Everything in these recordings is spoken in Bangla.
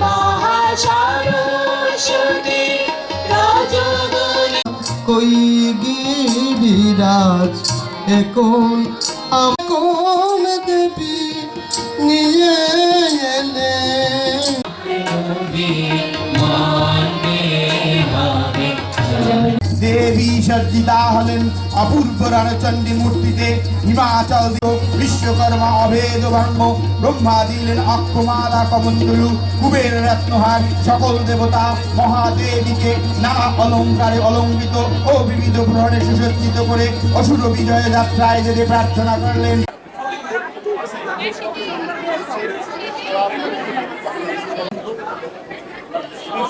মহাসরস্বতী রজগুণী কই গিরিরাজ এখন কোন দেবী নিয়ে এলে? মন দেবী হলেন অপূর্ব রণচণ্ডী মূর্তিতে। হিমাচল বিশ্বকর্মা অভেদ ব্রহ্ম ব্রহ্মা দিলেন অক্ষমালা কমণ্ডলু, কুবের রত্নহার, সকল দেবতা মহাদেবীকে নানা অলঙ্কারে অলঙ্কৃত ও বিবিধ গ্রহণে সুসজ্জিত করে অসুর বিজয় যাত্রায় যেতে প্রার্থনা করলেন।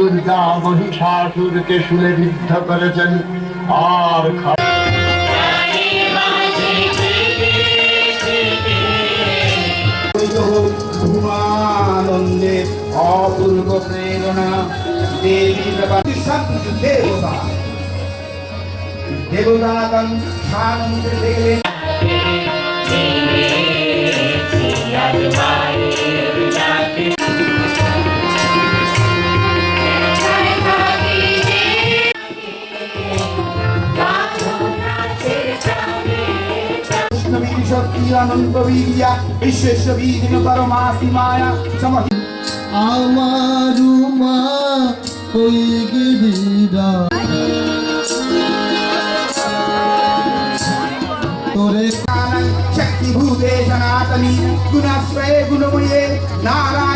দুর্গা মহিষাসুরকে শুলে বিদ্ধ করেছেন আর আনন্দে অপূর্ব প্রেরণা দেবী দেবতা। সানন্দে দেখলেন। শক্তিরানন্ত বীরিয়া বিশ্বেশ্বরী দিনকর মাসি মায়া সমহ আমারু মা ওই গিরিরা তোরে শক্তি ভূতে সনাতনী গুণাশ্রয়ে গুণময়ে নারায়ণ